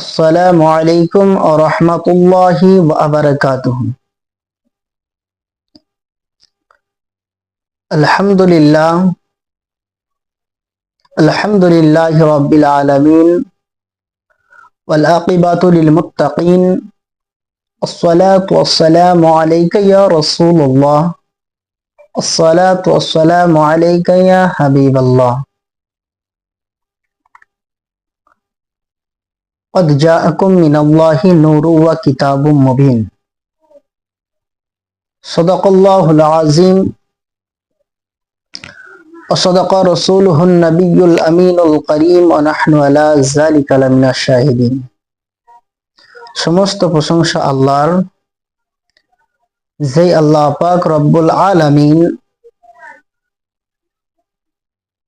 السلام عليكم ورحمة الله وبركاته. الحمد لله الحمد لله رب العالمين والعاقبة للمتقين الصلاة والسلام عليك يا رسول الله الصلاة والسلام عليك يا حبيب الله. قد جاءكم من الله نور وكتاب مبين صدق الله العظيم وصدق رسوله النبي الأمين الكريم ونحن على ذلك لمن الشاهدين সমস্ত প্রশংসা আল্লাহর যে আল্লাহ পাক রব্বুল আলামিন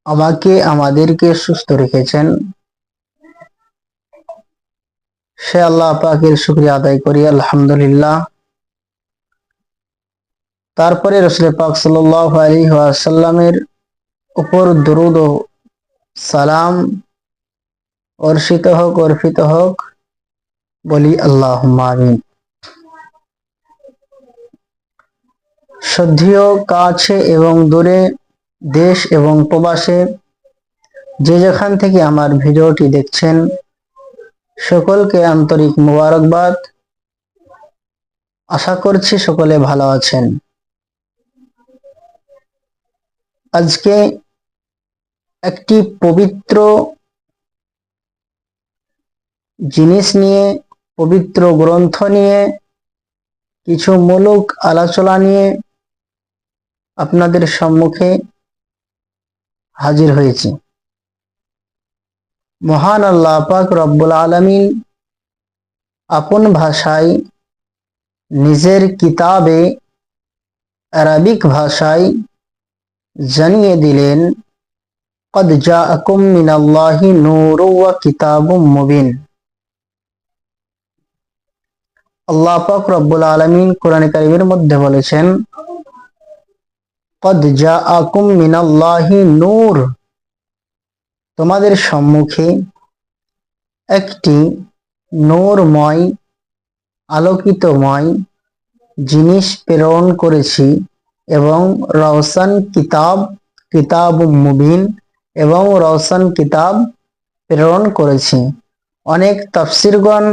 আমাকে আমাদেরকে সুস্থ রেখেছেন সে আল্লাহ পাকের শুক্রিয়া আদায় করি, আলহামদুলিল্লাহ। তারপরে রসুল পাক সাল্লাহ আলী উপর দরুদ ও সালাম অর্ষিত হোক, অর্পিত হোক, বলি আল্লাহ আমিন। শ্রদ্ধেয় কাছে এবং দূরে, দেশ এবং প্রবাসে যে যেখান থেকে আমার ভিডিওটি দেখছেন সকলকে আন্তরিক মুবারকবাদ। আশা করছি সকলে ভালো আছেন। আজকে একটি পবিত্র জিনিস নিয়ে, পবিত্র গ্রন্থ নিয়ে, কিছু মূলক আলোচনা নিয়ে আপনাদের সম্মুখে হাজির হয়েছি। মহান আল্লাহ পাক রব্বুল আলমিন আপন ভাষায় নিজের কিতাবে আরবিক ভাষায় জানিয়ে দিলেন قد جاءكم من الله نور وكتاب مبين আল্লাহ পাক রব্বুল আলমিন কোরআন কারিমের মধ্যে বলেছেন قد جاءكم من الله নূর তোমাদের সম্মুখে একটি নূরময়, আলোকিতময় জিনিস প্রেরণ করেছি এবং রওশন কিতাব কিতাব মুবিন এবং রওশন কিতাব প্রেরণ করেছি। অনেক তফসিরগণ,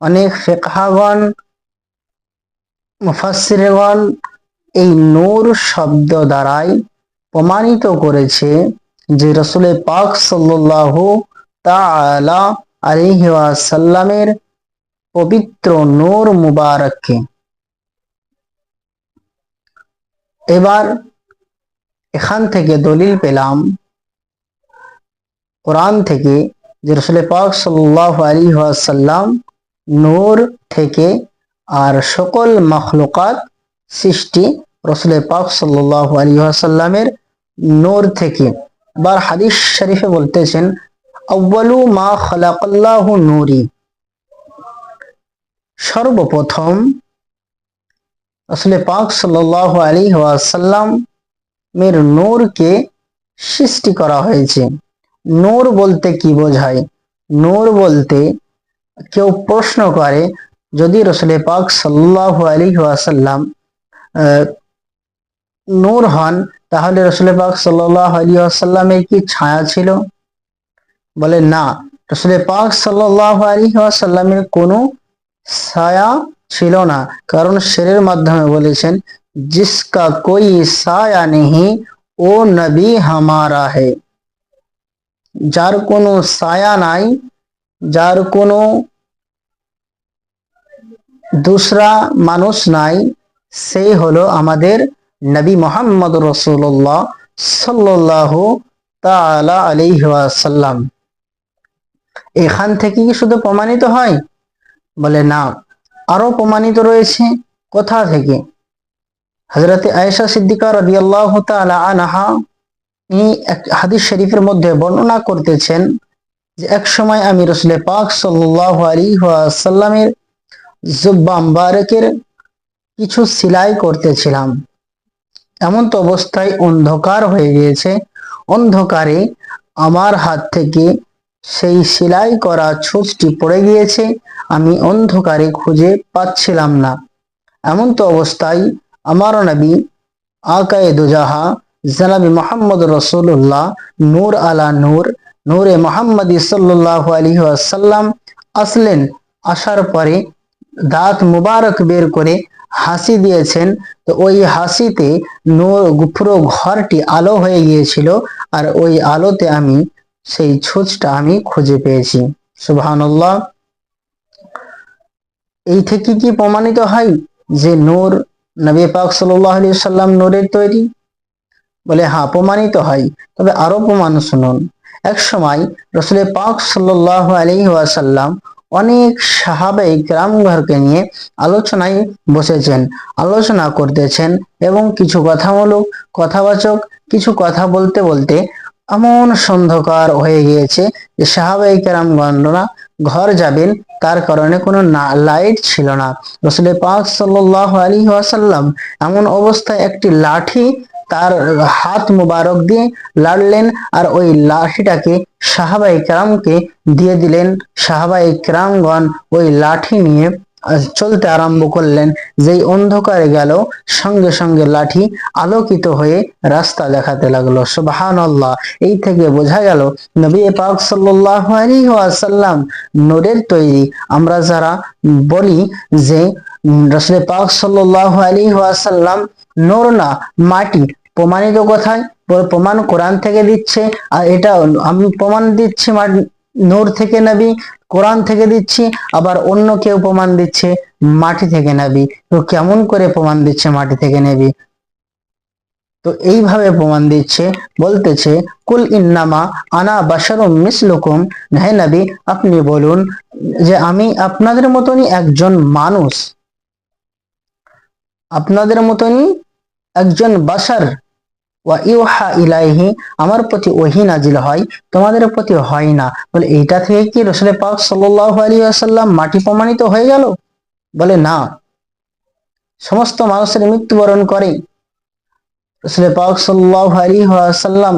অনেক ফেকহাগণ মুফাসিরগণ এই নূর শব্দ দ্বারাই প্রমাণিত করেছে যে রসুল পাক সাল্লাহ তালা আলিহি সাল্লামের পবিত্র নূর মুবারককে। এবার এখান থেকে দলিল পেলাম, কোরআন থেকে যে রসুল পাক সাল্লাহ আলী সাল্লাম নূর থেকে আর সকল মখলুকাত সৃষ্টি রসুল পাক সাল্লাহ আলী সাল্লামের নূর থেকে। বার হাদিস শরীফে বলতেছেন আউ্বালু মা খালাকাল্লাহু নূরি। সর্বপ্রথম আসলে পাক সাল্লাহ আলী ওয়াসাল্লাম মের নূরকে সৃষ্টি করা হয়েছে। নূর বলতে কি বোঝায়? নূর বলতে কেউ প্রশ্ন করে, যদি রসুলে পাক সাল্লাহ আলী ওয়াসাল্লাম নূর হন তাহলে রসুল পাক সাল্লাহ কি ছায়া ছিল? বলে, না। রসুল পাক সাল্লাহ আলী ছায়া ছিল না। কারণ শেরের মাধ্যমে বলেছেন, জিসকা কোই সায়া নেহি, ও নবী হামারা হে। যার কোনো ছায়া নাই, যার কোনো দুসরা মানুষ নাই, সেই হলো আমাদের নবী মোহাম্মদ রসুল্লাহ সাল্লাহ তালা আলিহাসাল্লাম এখান থেকে কি শুধু প্রমাণিত হয়? বলে, না আরও প্রমাণিত রয়েছে কোথা থেকে? হজরত আয়েশা সিদ্দিকা রবি আল্লাহ আনাহা এক হাদিস শরীফের মধ্যে বর্ণনা করতেছেন যে, এক সময় আমি রসুল পাক সাল্লাহ আলী সাল্লামের জুব্বা কিছু সিলাই করতেছিলাম। এমন তো অবস্থায় অন্ধকার হয়ে গিয়েছে। অন্ধকারে আমার হাত থেকে সেই সেলাই করা ছুঁচটি পড়ে গিয়েছে, আমি অন্ধকারে খুঁজে পাচ্ছিলাম না। এমন তো অবস্থায় আমার নবী আকায়ে দুজাহা জানাবি মোহাম্মদ রসুল্লাহ নূর আলা নূর, নূরে মোহাম্মদ সাল্লাহ আলী আসলেন। আসার পরে দাঁত মুবারক বের করে হাসি দিয়েছেন। তো ওই হাসিতে নূর পুরো ঘরটি আলো হয়ে গিয়েছিল আর ওই আলোতে আমি সেই ছুঁচটা আমি খুঁজে পেয়েছি। সুবহানাল্লাহ। এই থেকে কি প্রমাণিত হয় যে নূর নবী পাক আলি সাল্লাম নূরের তৈরি? বলে হ্যাঁ প্রমাণিত হয়। তবে আরও প্রমাণ শুনুন। এক সময় রসুলের পাক সাল্লাহ আলী ওয়াসাল্লাম অনেক সাহাবাই গ্রামঘরকে নিয়ে আলোচনায় বসেছেন, আলোচনা করতেছেন এবং কিছু কথামূলক, কথাবাচক, কিছু কথা বলতে বলতে এমন সন্ধকার হয়ে গিয়েছে যে সাহাবাই কেরাম গণনা ঘর যাবেন, তার কারণে কোনো লাইট ছিল না। রসুলের পাক সাল্লাহ আলী ওয়াসাল্লাম এমন অবস্থায় একটি লাঠি তার হাত মুবারক দিয়ে লাড়লেন আর ওই লাঠিটাকে সাহাবাই কেরামকে দিয়ে দিলেন। সাহাবাই কেরামগণ ওই লাঠি নিয়ে চলতে আরম্ভ করলেন। যেই অন্ধকারে গেল, সঙ্গে সঙ্গে লাঠি আলোকিত হয়ে রাস্তা দেখাতে লাগল। সুবাহান আল্লাহ এই থেকে বোঝা গেল, নবী পাক ওয়াসাল্লাম নূরের তৈরি। আমরা যারা বলি যে রসুল পাক সাল্লাহ আলী ওয়াসাল্লাম নোর না, মাটি প্রমাণিত কথায় প্রমাণ কোরআন থেকে দিচ্ছে, আর এটা আমি প্রমাণ দিচ্ছি নূর থেকে নবী, কোরআন থেকে দিচ্ছি, আবার অন্য কেউ প্রমাণ দিচ্ছে মাটি থেকে নেবি। তো কেমন করে প্রমাণ দিচ্ছে মাটি থেকে নেবি? তো এইভাবে প্রমাণ দিচ্ছে, বলতেছে, কুল ইন্নামা আনা বাসারুম মিসলুকুম। হে নবী, আপনি বলুন যে আমি আপনাদের মতনই একজন মানুষ। আপনাদের মতনই একজন বাসার ওয়া ইউহা ইলাইহি, আমার প্রতি ওহি নাজিল হয়, তোমাদের প্রতি হয় না। বলে, এইটা থেকে কি রসুলের পাক সাল্লাহ আলী আসাল্লাম মাটি প্রমাণিত হয়ে গেল? বলে, না। সমস্ত মানুষের মৃত্যুবরণ করে। রসুলের পাক সাল্লাহ আলী আসাল্লাম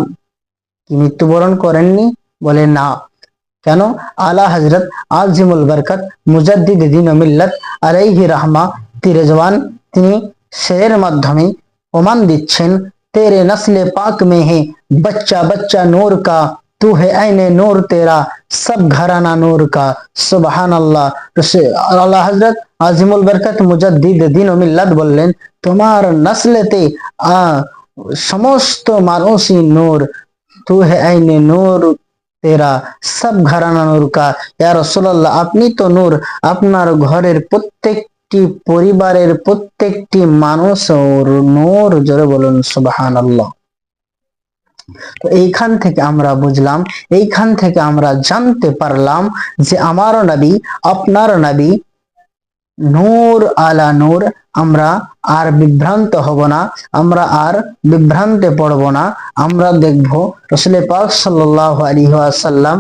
কি মৃত্যুবরণ করেননি? বলে, না। কেন? আলা হজরত আজিমুল বরকত, মুজাদ্দিদ দিন মিল্লত আলাইহি রাহমা, তিরেজওয়ান। তিনি শেরের মাধ্যমে প্রমাণ দিচ্ছেন तेरे नस्ल पाक में है बच्चा बच्चा नूर का तू है ऐने नूर तेरा सब घराना नूर का सुबहान अल्लाह আল্লাহ হজরত আজিমুল বরকত মুজাদ্দিদ দিন ও মিল্লাত বললেন তোমার নসলেতে সমস্ত মানুষই নূর তু হে আইনে নূর তেরা সব ঘরানা নূর কা ইয়া রাসূলুল্লাহ আপনি তো নূর আপনার ঘরের প্রত্যেক প্রত্যেকটি পরিবারের প্রত্যেকটি মানুষ ওর নূর জোরে বলুন সুবাহান আল্লাহ তো এইখান থেকে আমরা বুঝলাম, এইখান থেকে আমরা জানতে পারলাম যে আমারও নবী, আপনার নবী নূর আলা নূর, আমরা আর বিভ্রান্ত হব না, আমরা আর বিভ্রান্তে পড়ব না। আমরা দেখব রসুল পাক সাল্লাহ আলী আসাল্লাম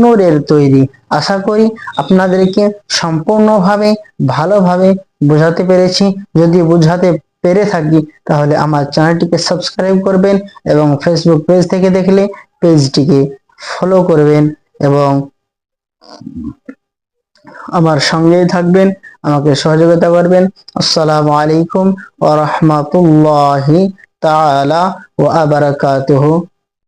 নূরের তৈরি। আশা করি আপনাদেরকে সম্পূর্ণভাবে, ভালোভাবে বোঝাতে পেরেছি। যদি বোঝাতে পেরে থাকি, তাহলে আমার চ্যানেলটিকে সাবস্ক্রাইব করবেন এবং ফেসবুক পেজ থেকে দেখলে পেজটিকে ফলো করবেন এবং আমার সঙ্গেই থাকবেন, আমাকে সহযোগিতা করবেন। আসসালামু আলাইকুম ওয়া রাহমাতুল্লাহি তাআলা ওয়া বারাকাতুহু